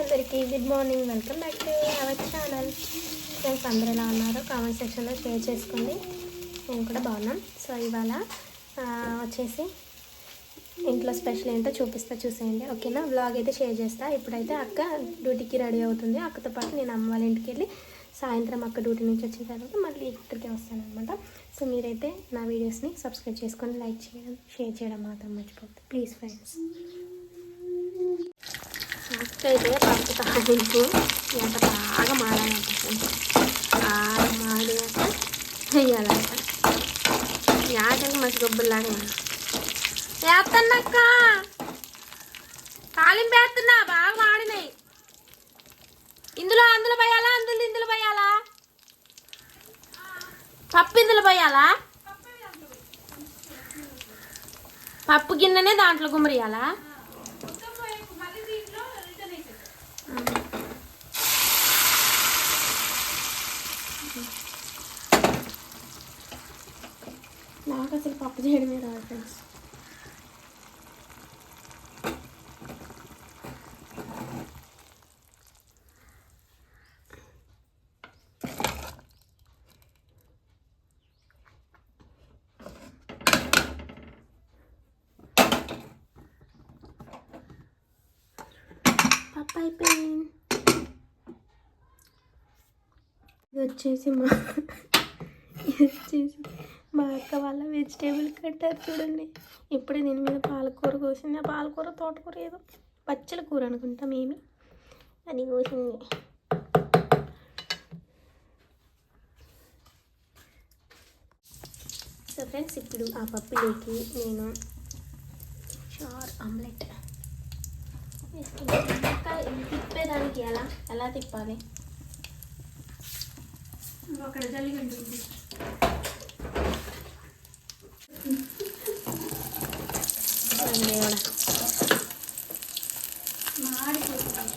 అందరికీ good morning welcome back to our channel friends అందరు ఎలా ఉన్నారు? కామెంట్ సెక్షన్లో షేర్ చేసుకోండి. మేము కూడా బాగున్నాం సో ఇవాళ వచ్చేసి ఇంట్లో స్పెషల్ ఏంటో చూపిస్తా చూసేయండి. ఓకేనా బ్లాగ్ అయితే షేర్ చేస్తా. ఇప్పుడైతే అక్క డ్యూటీకి రెడీ అవుతుంది. అక్కతో పాటు నేను అమ్మ వాళ్ళ ఇంటికి వెళ్ళి సాయంత్రం అక్క డ్యూటీ నుంచి వచ్చిన తర్వాత మళ్ళీ ఇక్కడికి వస్తాను అనమాట సో మీరైతే నా వీడియోస్ని సబ్స్క్రైబ్ చేసుకొని లైక్ చేయడం షేర్ చేయడం మాత్రం మర్చిపోతుంది ప్లీజ్ ఫ్రెండ్స్ నెక్స్ట్ అయితే పప్పు తాలింపు ఎంత బాగా మాడాలనిపిస్తుంది బాగా మాడినాక వేయాలంట యాకంటే మంచి గొబ్బులాగా వేస్తానక్క తాలింపు వేస్తున్నా బాగా మాడినాయి. ఇందులో అందులో పోయాలా? అందులో ఇందులో పోయాలా? పప్పు ఇందులో పోయాలా? పప్పు గిన్నెనే దాంట్లో గుమ్మరియాలా? అసలు పప్పు చేయడమే రాదు ఫ్రెండ్స్ పప్పు అయిపోయింది ఇది వచ్చేసి మా ఇది వచ్చేసి మా అక్క వాళ్ళ వెజిటేబుల్ కట్టారు చూడండి. ఇప్పుడే దీని మీద పాలకూర కోసింది. ఆ పాలకూర తోటకూర ఏదో పచ్చల కూర అనుకుంటాం ఏమి అది కోసింది. సో ఫ్రెండ్స్ ఇప్పుడు ఆ పప్పులోకి నేను చార్ ఆమ్లెట్ వేసుకుంటాను. తిప్పేదానికి ఎలా ఎలా తిప్పాలి? అక్కడ జల్లిగంట చూడండి దేవుడా మాడిపోతుంది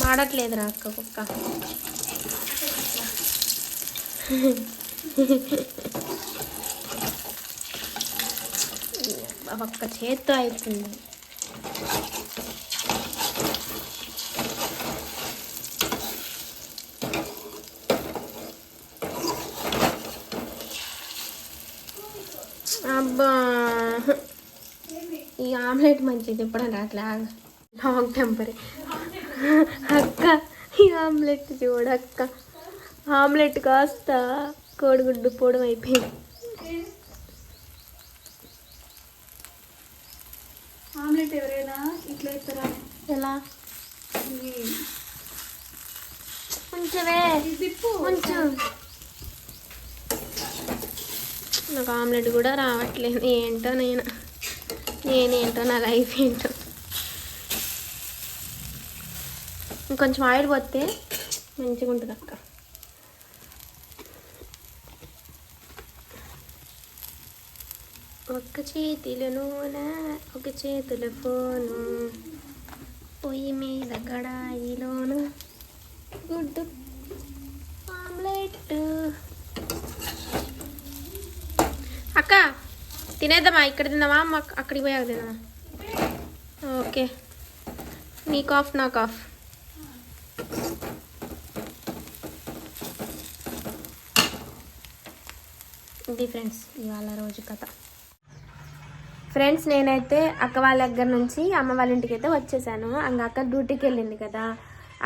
మాడట్లేదురా అక్క కుక్క. ఒక్క చేత్తో అవుతుంది అబ్బా ఈ ఆమ్లెట్ మంచిది ఎప్పుడన్నా అట్లా లాంగ్ టెంపరీ అక్క ఈ ఆమ్లెట్ చూడక్క ఆమ్లెట్ కాస్త కోడిగుడ్డు పొడం అయిపోయింది. ఆమ్లెట్ ఎవరైనా ఇట్లా ఇస్తారా? ఎలా? కొంచెమే కొంచెం నాకు ఆమ్లెట్ కూడా రావట్లేదు ఏంటో నేను. నేనేంటో నా లైఫ్ ఏంటో ఇంకొంచెం ఆయిల్ పోతే మంచిగా ఉంటుంది అక్క. ఒక్క చేతిలో నూనె ఒక చేతిలో ఫోను. పొయ్యి మీద కడాయిలోను గుడ్డు ఆమ్లెట్. అక్క తినేద్దామా? ఇక్కడ తిందామా? మాకు అక్కడికి పోయాక తిందామా? ఓకే. నీ కాఫ్ నా కాఫ్ ఇది ఫ్రెండ్స్ ఇవాళ రోజు కథ. ఫ్రెండ్స్ నేనైతే అక్క వాళ్ళ దగ్గర నుంచి అమ్మ వాళ్ళ ఇంటికి అయితే వచ్చేసాను. అంగ అక్క డ్యూటీకి వెళ్ళింది కదా.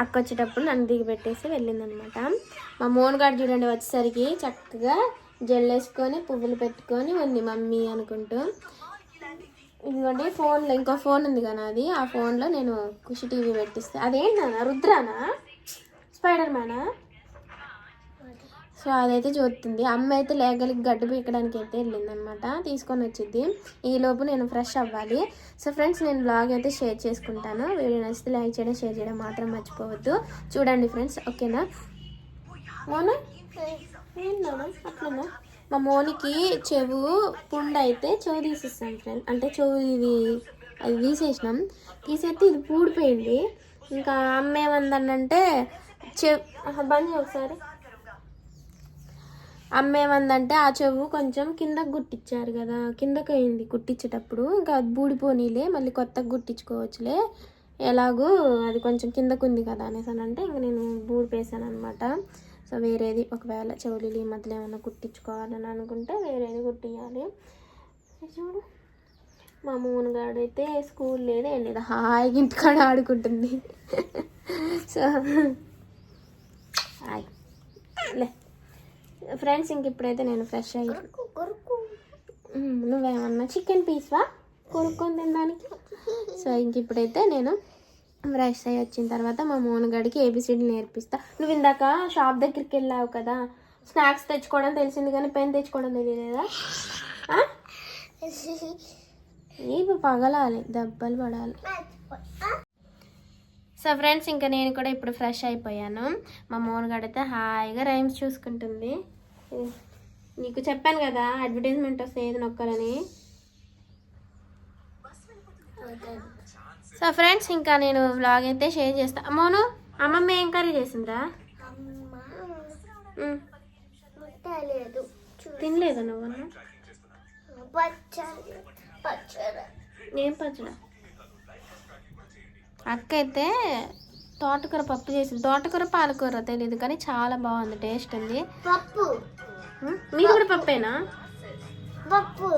అక్క వచ్చేటప్పుడు నన్ను దిగి పెట్టేసి వెళ్ళింది అనమాట మా మోన్ గారు చూడండి వచ్చేసరికి చక్కగా జెల్ వేసుకొని పువ్వులు పెట్టుకొని ఉంది మమ్మీ అనుకుంటూ. ఇదిగోండి ఫోన్లో ఇంకో ఫోన్ ఉంది కదా అది. ఆ ఫోన్లో నేను ఖుషి టీవీ పెట్టిస్తే. అదేంటన్నా రుద్రానా? స్పైడర్ మ్యానా సో అదైతే చూస్తుంది. అమ్మ అయితే లేగలికి గడ్డు పీకడానికి అయితే వెళ్ళిందనమాట. తీసుకొని వచ్చింది ఈ లోపు నేను ఫ్రెష్ అవ్వాలి. సో ఫ్రెండ్స్ నేను బ్లాగ్ అయితే షేర్ చేసుకుంటాను. వీడియో నచ్చితే లైక్ చేయడం షేర్ చేయడం మాత్రం మర్చిపోవద్దు. చూడండి ఫ్రెండ్స్ ఓకేనా మోనా ఏంటన్నా అట్లనా? మా మోనికి చెవు పుండు అయితే చెవు తీసేస్తాం ఫ్రెండ్ అంటే చెవు ఇది అది తీసేసినాం. తీసేస్తే ఇది పూడిపోయింది. ఇంకా అమ్మ ఏమందనంటే చెవు బంద్ ఒకసారి. అమ్మ ఏమందంటే ఆ చెవు కొంచెం కిందకు గుట్టించారు కదా కిందకు అయింది గుట్టించేటప్పుడు ఇంకా అది బూడిపోనీలే మళ్ళీ కొత్తగా గుట్టించుకోవచ్చులే. ఎలాగో అది కొంచెం కిందకు ఉంది కదా అనేసి అని అంటే ఇంక నేను బూడిపేసాను అనమాట సో వేరేది ఒకవేళ చెవులు ఈ మధ్యలో ఏమైనా కుట్టించుకోవాలని అనుకుంటే వేరేది కుట్టియాలి. చూడు. మా మూనగాడు అయితే స్కూల్ లేదు ఏం లేదు. హాయిగా ఇంటికాడ ఆడుకుంటుంది. So hi. లే. ఫ్రెండ్స్ ఇంక ఇప్పుడైతే నేను ఫ్రెష్ అయ్యి నువ్వేమన్నా చికెన్ పీస్వా? కొనుక్కొని తినడానికి? సో ఇంక ఇప్పుడైతే నేను ఫ్రెష్ అయ్యి వచ్చిన తర్వాత మా మోనగాడికి ఏబిసిడి నేర్పిస్తా. నువ్వు ఇందాక షాప్ దగ్గరికి వెళ్ళావు కదా స్నాక్స్ తెచ్చుకోవడం తెలిసింది కానీ పెన్ తెచ్చుకోవడం తెలియలేదా? ఇవి పగలాలి దెబ్బలు పడాలి. సో ఫ్రెండ్స్ ఇంకా నేను కూడా ఇప్పుడు ఫ్రెష్ అయిపోయాను. మా మోనగాడు అయితే హాయిగా రైమ్స్ చూసుకుంటుంది. నీకు చెప్పాను కదా అడ్వర్టైజ్మెంట్ వస్తే ఏది నొక్కాలని సో ఫ్రెండ్స్ ఇంకా నేను వ్లాగ్ అయితే షేర్ చేస్తా. మోను అమ్మమ్మ ఏం కర్రీ తెలియదు తినలేదా నువ్వు ఏం పచ్చడా? అక్క అయితే తోటకూర పప్పు చేసింది. తోటకూర పాలకూర తెలియదు కానీ చాలా బాగుంది టేస్ట్ ఉంది. పప్పు. మీది కూడా పప్పేనా? పప్పు.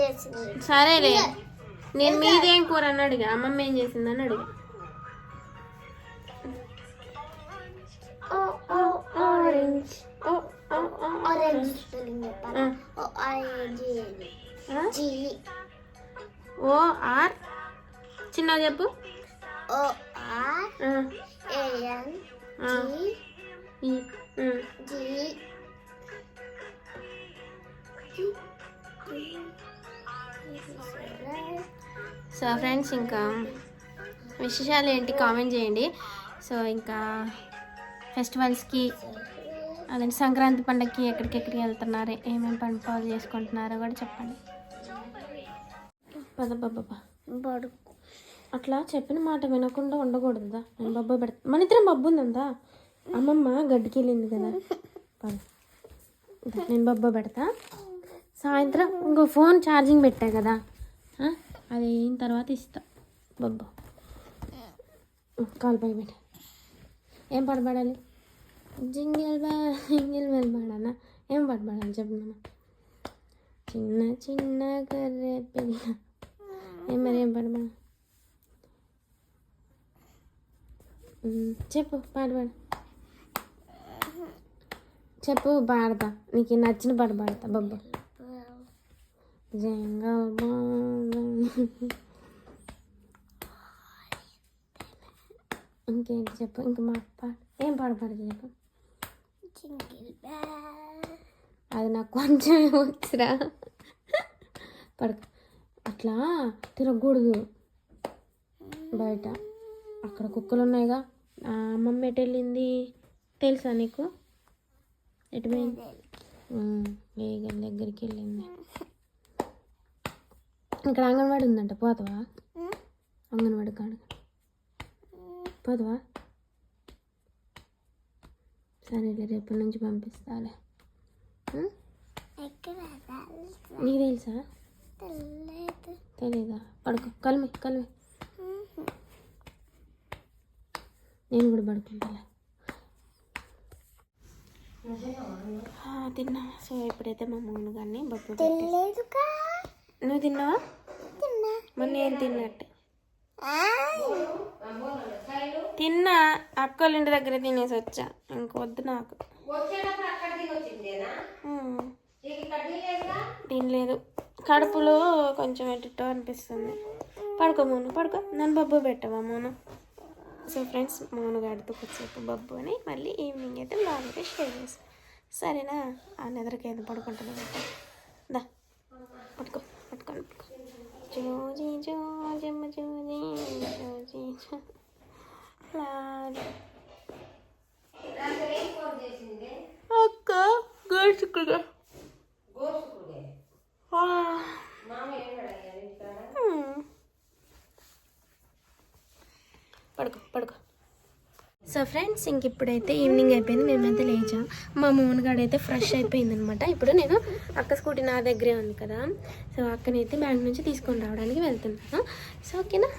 చేసింది. సరేలే. నేను మీదేం కూర అని అడిగా. అమ్మమ్మ ఏం చేసిందని అడిగా. Orange O O O orange spelling చెప్పాలి? ఆ. O I G? G O R. చిన్న చెప్పు. O R. A N G. G so friends ఇంకా విశేషాలు ఏంటి కామెంట్ చేయండి. సో ఇంకా ఫెస్టివల్స్కి అదే సంక్రాంతి పండగకి ఎక్కడికెక్కడికి వెళ్తున్నారు ఏమేమి పండుగలు చేసుకుంటున్నారో కూడా చెప్పండి. పద బాబా అట్లా చెప్పిన మాట వినకుండా ఉండకూడదుదా? నేను బొబ్బ పెడతా మన ఇద్దరం బొబ్బు ఉందా అమ్మమ్మ గడ్డికి వెళ్ళింది కదా. నేను బొబ్బ పెడతా. సాయంత్రం ఇంకో ఫోన్ ఛార్జింగ్ పెట్టా కదా. అది అయిన తర్వాత ఇస్తా. బొబ్బు. కాల్ పై పెట్ట. ఏం పాట పాడాలి జింగిల్ బెల్ జింగిల్ బెల్ పాడానా ఏం పాట పాడాలి చిన్న చిన్న కర్రె పిల్ల. ఏం మరి ఏం పాట పాడాలి చెప్పు పాట పాడు చెప్పు పాడతా. నీకు నచ్చిన పాట పాడతా బొబ్బు. జంగల్ ఇంకేంటి చెప్పు? ఇంక మా పాట ఏం పాట పాడదు చెప్పు? అది నాకు కొంచెం వచ్చురా పడక. అట్లా తిరగకూడదు. బయట. అక్కడ కుక్కలు ఉన్నాయిగా అమ్మమ్మ ఎటు వెళ్ళింది? తెలుసా నీకు? ఎటు పోయింది? వేగం దగ్గరికి వెళ్ళింది. ఇక్కడ అంగన్వాడి ఉందంట పోతావా? అంగన్వాడి కాడ. పోతావా? సరేలే రేపటి నుంచి పంపిస్తాలే. నీకు తెలుసా? తెలీదా. పడుకో కలిమి కలిమి. నేను కూడా పడుకుంటాలే ఆ, తిన్నా సో ఇప్పుడైతే మా మూడు కానీ నువ్వు తిన్నావా? తిన్నా మరి నేను తిన్నట్టే? తిన్నా అక్కల ఇంటి దగ్గర తినేసి వచ్చా. ఇంకొద్దు నాకు. తినలేదు. కడుపులో కొంచెం ఎట్టిట్టో అనిపిస్తుంది. పడుకో మోను పడుకో. నన్ను బబ్బు పెట్టవా మోను? సో ఫ్రెండ్స్ మోను గడితో కొద్దిసేపు బబ్బు అని మళ్ళీ ఈవినింగ్ అయితే అయితే షేర్ చేస్తాను సరేనా? ఆ నిద్రకేది పడుకుంటుంది దా పట్టుకో పట్టుకోండి పట్టుకో. జోజీ జో జమ్మ జోజీ జోజీ. అక్క గోసుకుగా పడుకో పడుకో. సో ఫ్రెండ్స్ ఇంక ఇప్పుడైతే ఈవినింగ్ అయిపోయింది. మేమైతే లేచాం. మా మోహన్ గాడు అయితే ఫ్రెష్ అయిపోయింది అనమాట ఇప్పుడు నేను అక్క స్కూటీ నా దగ్గరే ఉంది కదా. సో అక్కనైతే బ్యాంక్ నుంచి తీసుకొని రావడానికి వెళ్తున్నాను. సో ఓకేనా